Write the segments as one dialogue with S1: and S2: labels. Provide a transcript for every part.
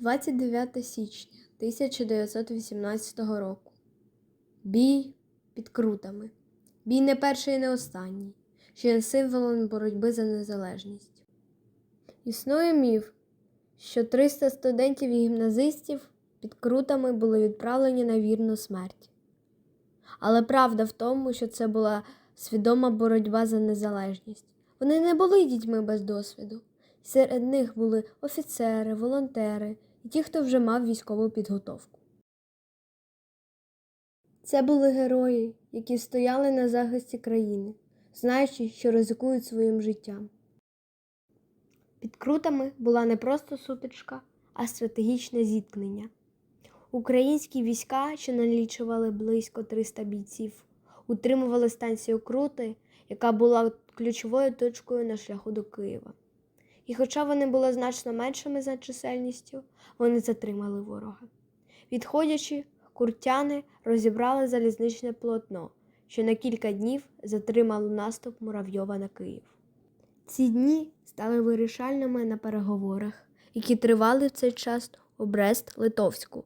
S1: 29 січня 1918 року. Бій під крутами. Бій не перший і не останній, що є символом боротьби за незалежність. Існує міф, що 300 студентів і гімназистів під крутами були відправлені на вірну смерть. Але правда в тому, що це була свідома боротьба за незалежність. Вони не були дітьми без досвіду. Серед них були офіцери, волонтери і ті, хто вже мав військову підготовку. Це були герої, які стояли на захисті країни, знаючи, що ризикують своїм життям. Під крутами була не просто сутичка, а стратегічне зіткнення. Українські війська, що налічували близько 300 бійців, утримували станцію Крути, яка була ключовою точкою на шляху до Києва. І хоча вони були значно меншими за чисельністю, вони затримали ворога. Відходячи, куртяни розібрали залізничне полотно, що на кілька днів затримало наступ Муравйова на Київ. Ці дні стали вирішальними на переговорах, які тривали в цей час у Брест-Литовську,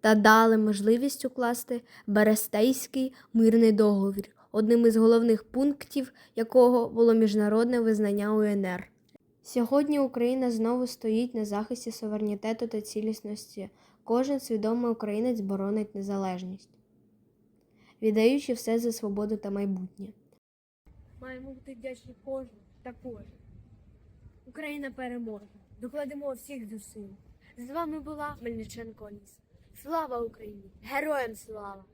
S1: та дали можливість укласти Берестейський мирний договір, одним із головних пунктів якого було міжнародне визнання УНР. Сьогодні Україна знову стоїть на захисті суверенітету та цілісності. Кожен свідомий українець боронить незалежність, віддаючи все за свободу та майбутнє. Маємо бути вдячні кожному та кожен. Україна переможе. Докладемо всіх зусиль. З вами була Мельниченко Ліс. Слава Україні! Героям слава!